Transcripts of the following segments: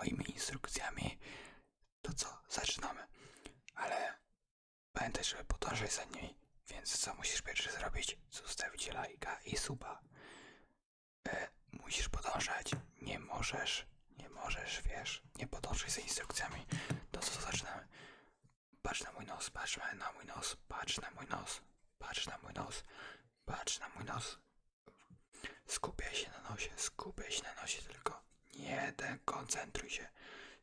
moimi instrukcjami, to co, zaczynamy. Ale pamiętaj, żeby podążać za nimi, więc co musisz pierwszy zrobić? Zostawić lajka i suba. E, musisz podążać, nie możesz, nie możesz, wiesz, nie podążaj za instrukcjami. To co, zaczynamy. Patrz na mój nos, patrz na mój nos, patrz na mój nos, patrz na mój nos, patrz na mój nos. Skupia się na nosie, skupia nie dekoncentruj się.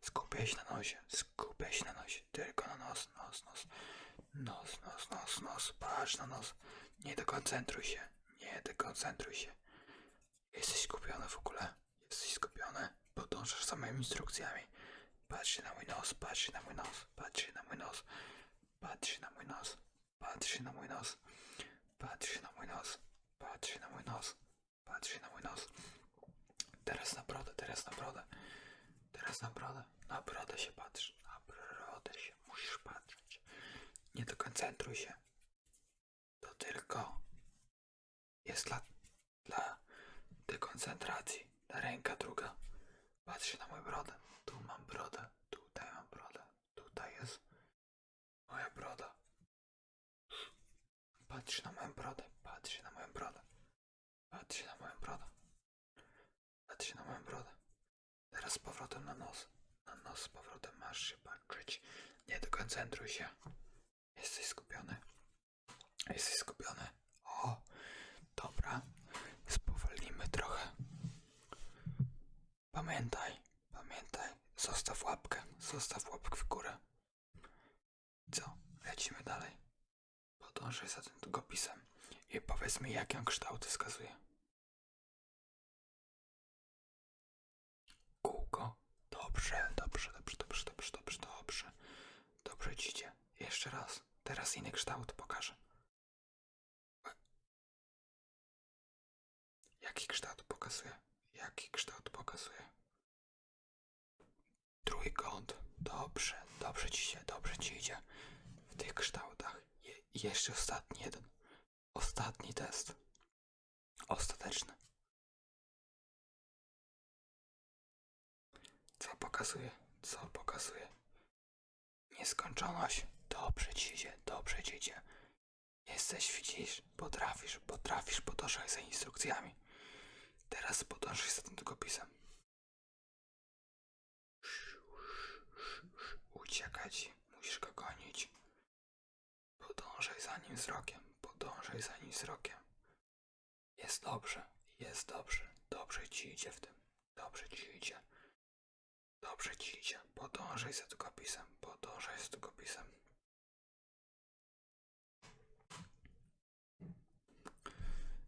Skupiaj się na nosie, skupiaj się na nosie. Tylko na nos, nos, nos. Nos, nos, nos, nos. Patrz na nos. Nie dekoncentruj się, nie dekoncentruj się. Jesteś skupiony w ogóle? Jesteś skupiony? Podążasz za moimi instrukcjami. Patrz na mój nos, patrz na mój nos, patrz na mój nos, patrz na mój nos, patrz na mój nos, patrz na mój nos, patrz na mój nos, patrz na mój nos. Teraz na brodę, teraz na brodę, teraz na brodę, na brodę się patrz, na brodę się musisz patrzeć. Nie dekoncentruj się. To tylko jest dla, dla dekoncentracji. Ta ręka druga. Patrz na moją brodę. Tu mam brodę. Tutaj mam brodę. Tutaj jest moja broda. Patrz na moją brodę. Patrz na moją brodę. Patrz na moją brodę. Patrz na moją brodę. Teraz z powrotem na nos. Na nos z powrotem masz się patrzeć. Nie dekoncentruj się. Jesteś skupiony. Jesteś skupiony. O, dobra. Spowolnimy trochę. Pamiętaj, pamiętaj, zostaw łapkę, zostaw łapkę w górę. Co? Lecimy dalej. Podążaj za tym długopisem i powiedz mi, jakie on kształty wskazuje. Dobrze, dobrze, dobrze, dobrze, dobrze, dobrze, dobrze. Dobrze idzie. Jeszcze raz. Teraz inny kształt pokażę. Jaki kształt pokazuje? Jaki kształt pokazuje? Trójkąt. Dobrze, dobrze ci dobrze ci idzie. W tych kształtach. Je, jeszcze ostatni jeden. Ostatni test. Ostateczny. Co pokazuje? Co pokazuje? Nieskończoność. Dobrze ci idzie, dobrze ci idzie. Jesteś, widzisz, potrafisz, potrafisz podążać za instrukcjami. Teraz podążaj za tym długopisem. Uciekać, musisz go gonić. Podążaj za nim wzrokiem, podążaj za nim wzrokiem. Jest dobrze, jest dobrze, dobrze ci idzie w tym, dobrze ci idzie. Dobrze ci idzie, podążaj za długopisem, podążaj za długopisem.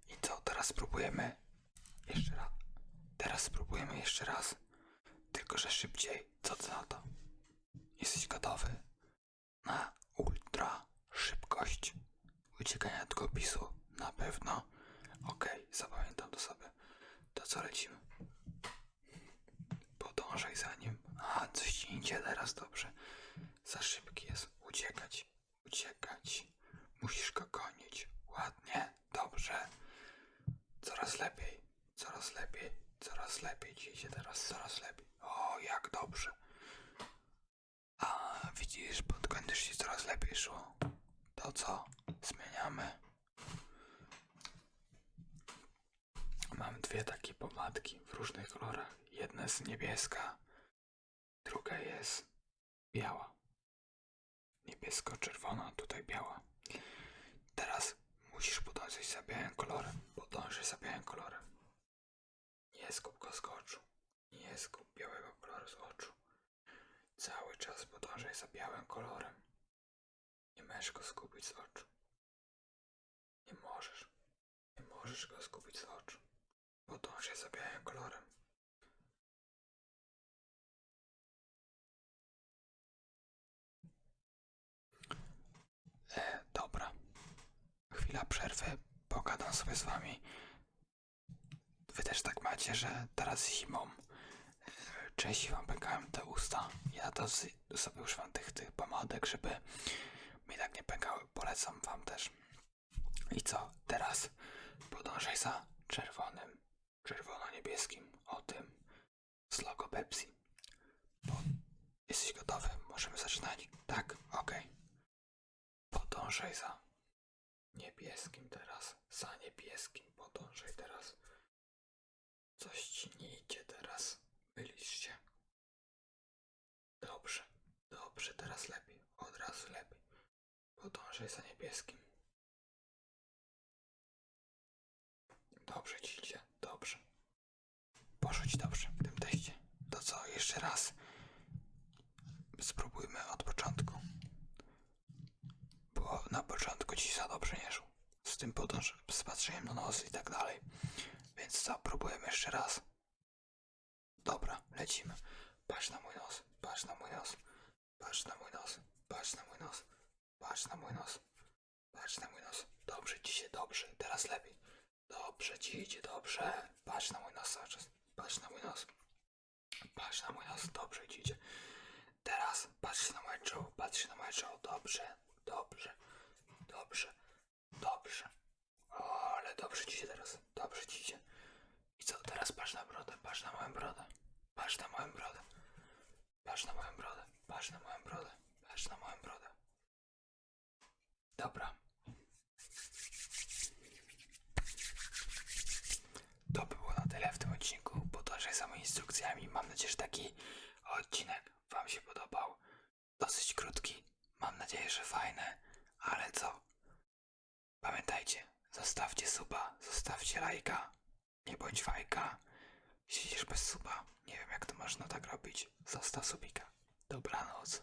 I co, teraz spróbujemy jeszcze raz. Teraz spróbujemy jeszcze raz. Tylko, że szybciej. Co ty na to? Jesteś gotowy na ultra szybkość uciekania długopisu? Na pewno. Okej, zapamiętam to sobie. To co lecimy? Podążaj za nim. A, coś ci idzie teraz dobrze. Za szybki jest. Uciekać. Uciekać. Musisz go gonić. Ładnie. Dobrze. Coraz lepiej, coraz lepiej, coraz lepiej ci idzie teraz, coraz lepiej. O, jak dobrze. A, widzisz, pod kątem ci coraz lepiej szło. To co? Zmieniamy. Mam dwie takie w różnych kolorach. Jedna jest niebieska, druga jest biała. Niebiesko-czerwona, tutaj biała. Teraz musisz podążać za białym kolorem. Podążaj za białym kolorem. Nie skup go z oczu. Nie skup białego koloru z oczu. Cały czas podążaj za białym kolorem. Nie możesz go skupić z oczu. Nie możesz. Nie możesz go skupić z oczu. Podążaj za białym kolorem. E, dobra. Chwila przerwy, pogadam sobie z wami. Wy też tak macie, że teraz zimą e, częściej wam pękają te usta. Ja to z- sobie używam tych, tych pomadek, żeby mi tak nie pękały. Polecam wam też. I co? Teraz podążaj za czerwonym, czerwono-niebieskim, o tym z logo Pepsi. Bo jesteś gotowy? Możemy zaczynać? Tak? Okej. Podążaj za niebieskim teraz. Za niebieskim podążaj teraz. Coś ci nie idzie teraz. Mylisz się. Dobrze, dobrze, teraz lepiej. Od razu lepiej. Podążaj za niebieskim. Dobrze ci idzie, dobrze. Poszło ci dobrze w tym teście. To co, jeszcze raz? Spróbujmy od początku. Bo na początku ci za dobrze nie szło. Z tym podąż, z patrzeniem na nos i tak dalej. Więc co, próbujemy jeszcze raz. Dobra, lecimy. Patrz na mój nos, patrz na mój nos, patrz na mój nos, patrz na mój nos, patrz na mój nos, patrz na mój nos. Dobrze ci się, dobrze, teraz lepiej. Dobrze ci idzie, dobrze. Patrz na mój nos cały czas, patrz na mój nos. Patrz na mój nos, dobrze idzie. Teraz patrz na moje czoło, patrz na moje czoło, dobrze, dobrze, dobrze, dobrze. O, ale dobrze ci teraz, dobrze ci. I co, teraz patrz na brodę, patrz na moją brodę, patrz na moją brodę, patrz na moją brodę, patrz na moją brodę, patrz na moją brodę. Dobra. To by było na tyle w tym odcinku. Podążaj za moimi instrukcjami. Mam nadzieję, że taki odcinek Wam się podobał. Dosyć krótki. Mam fajny. Ale co? Pamiętajcie, zostawcie suba, zostawcie lajka. Nie bądź fajka. Siedzisz bez suba. Nie wiem, jak to można tak robić. Zostaw subika. Dobranoc.